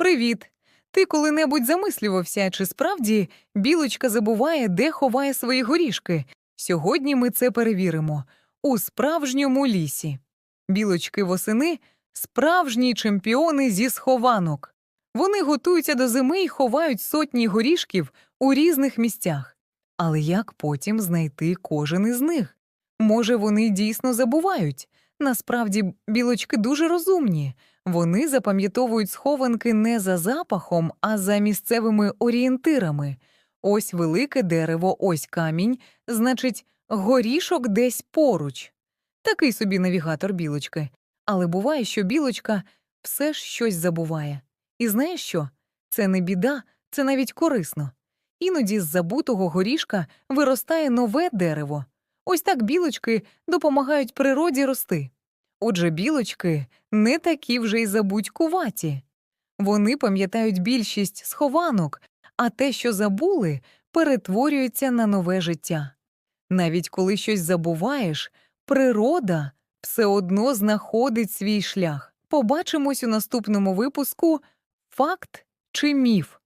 Привіт! Ти коли-небудь замислювався, чи справді білочка забуває, де ховає свої горішки? Сьогодні ми це перевіримо у справжньому лісі. Білочки восени справжні чемпіони зі схованок. Вони готуються до зими і ховають сотні горішків у різних місцях. Але як потім знайти кожен із них? Може, вони дійсно забувають? Насправді, білочки дуже розумні. Вони запам'ятовують схованки не за запахом, а за місцевими орієнтирами. Ось велике дерево, ось камінь, значить, горішок десь поруч. Такий собі навігатор білочки. Але буває, що білочка все ж щось забуває. І знаєш що? Це не біда, це навіть корисно. Іноді з забутого горішка виростає нове дерево. Ось так білочки допомагають природі рости. Отже, білочки не такі вже й забудькуваті. Вони пам'ятають більшість схованок, а те, що забули, перетворюється на нове життя. Навіть коли щось забуваєш, природа все одно знаходить свій шлях. Побачимось у наступному випуску Факт чи міф.